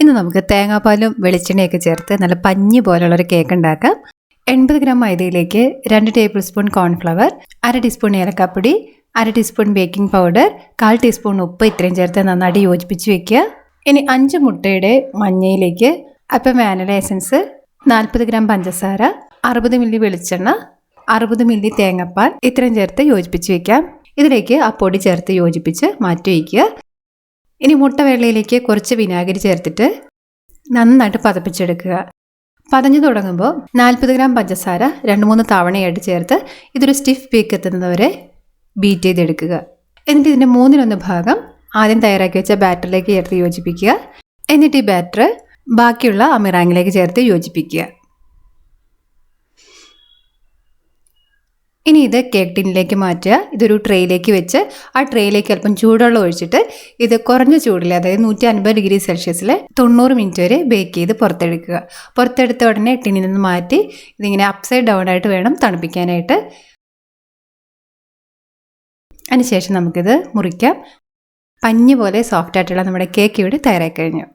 ഇന്ന് നമുക്ക് തേങ്ങാപ്പാലും വെളിച്ചെണ്ണയൊക്കെ ചേർത്ത് നല്ല പഞ്ഞി പോലുള്ളൊരു കേക്ക് ഉണ്ടാക്കാം. എൺപത് ഗ്രാം മൈദയിലേക്ക് രണ്ട് ടേബിൾ സ്പൂൺ കോൺഫ്ലവർ അര ടീസ്പൂൺ ഏലക്കാപ്പൊടി അര ടീസ്പൂൺ ബേക്കിംഗ് പൗഡർ കാൽ ടീസ്പൂൺ ഉപ്പ് ഇത്രയും ചേർത്ത് നന്നായിട്ട് യോജിപ്പിച്ച് വെക്കുക. ഇനി അഞ്ച് മുട്ടയുടെ മഞ്ഞയിലേക്ക് അപ്പം വാനില എസൻസ് നാൽപ്പത് ഗ്രാം പഞ്ചസാര അറുപത് മില്ലി വെളിച്ചെണ്ണ അറുപത് മില്ലി തേങ്ങാപ്പാൽ ഇത്രയും ചേർത്ത് യോജിപ്പിച്ച് വെക്കാം. ഇതിലേക്ക് ആ പൊടി ചേർത്ത് യോജിപ്പിച്ച് മാറ്റി വയ്ക്കുക ഇനി മുട്ട വെള്ളയിലേക്ക് കുറച്ച് വിനാഗിരി ചേർത്തിട്ട് നന്നായിട്ട് പതപ്പിച്ചെടുക്കുക. പതഞ്ഞു തുടങ്ങുമ്പോൾ നാൽപ്പത് ഗ്രാം പഞ്ചസാര രണ്ട് മൂന്ന് തവണയായിട്ട് ചേർത്ത് ഇതൊരു സ്റ്റിഫ് പീക്ക് എത്തുന്നതുവരെ ബീറ്റ് ചെയ്തെടുക്കുക. എന്നിട്ട് ഇതിന്റെ മൂന്നിലൊന്ന് ഭാഗം ആദ്യം തയ്യാറാക്കി വെച്ച ബാറ്ററിലേക്ക് ചേർത്ത് യോജിപ്പിക്കുക. എന്നിട്ട് ഈ ബാറ്റർ ബാക്കിയുള്ള അമിറാങ്ങിലേക്ക് ചേർത്ത് യോജിപ്പിക്കുക. ഇനി ഇത് കേക്ക് ടിന്നിലേക്ക് മാറ്റുക. ഇതൊരു ട്രേയിലേക്ക് വെച്ച് ആ ട്രേയിലേക്ക് അല്പം ചൂടുവെള്ളം ഒഴിച്ചിട്ട് ഇത് കുറഞ്ഞ ചൂടിൽ അതായത് നൂറ്റി അൻപത് ഡിഗ്രി സെൽഷ്യസിൽ തൊണ്ണൂറ് മിനിറ്റ് വരെ ബേക്ക് ചെയ്ത് പുറത്തെടുക്കുക. പുറത്തെടുത്ത ഉടനെ ടിന്നിൽ നിന്ന് മാറ്റി ഇതിങ്ങനെ അപ്സൈഡ് ഡൗൺ ആയിട്ട് വേണം തണുപ്പിക്കാനായിട്ട്. അതിനുശേഷം നമുക്കിത് മുറിക്കാം. പഞ്ഞ് പോലെ സോഫ്റ്റ് ആയിട്ടുള്ള നമ്മുടെ കേക്ക് ഇവിടെ തയ്യാറായി കഴിഞ്ഞു.